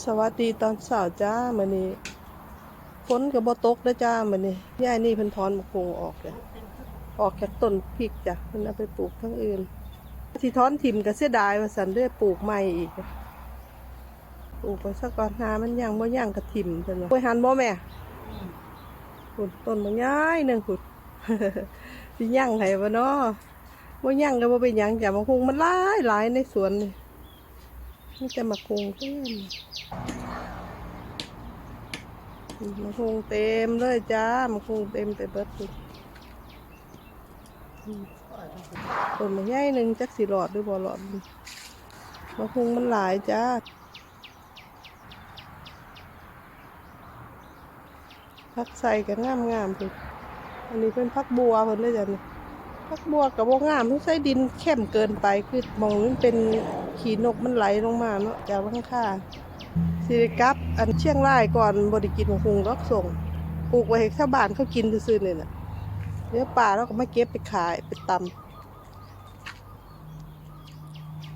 สวัสดีตอนเช้าจ้ามื้อนี้ฝนก็บ่ตกเด้อจ้ามื้อนี้ยายนี่เพิ่นถอนมะกรูดออกจ้ะออกจากต้นพริกจ้ะเพิ่นเอาไปปลูกทั้งอื่นที่ถอนถิ่มก็เสียดายว่าซั่นด้อปลูกใหม่อีกปลูกไปซะก่อนหามันยังบ่ยังก็ถิ่มเพิ่นว่าไปหันบ่แม่พุ่นต้นบ่ใหญ่หนึงพุ่นสิยังให้บ่เนาะบ่ยังก็บ่เป็นหยังจ้ะมะกรูดมันหลายหลายในสวนนี่ มีแต่มะกรูดเพิ่นมะฮงเต็มเลยจ้ามะฮงเต็มไปเบิดเลยต้นมะใหญ่หนึ่งจักสิหลอดหรือบ่หลอดมะฮงมันหลายจ้าพักใส่กันงามงามๆพุ่นอันนี้เป็นพักบัวเพิ่นเลยจ้ะนี่พักบัวกับบ่งามทุกใส่ดินเข้มเกินไปคือมองมันเป็น ขี้นกมันไหลลงมาเนาะจากหลังคาสิริกับอันเชียงรายก่อนบริกินของคุงรักส่งปลูกไว้ให้ชาวบ้านเขากินซื่อๆนี่ยนะเดี๋ยวป่าเราก็มาเก็บไปขายไปต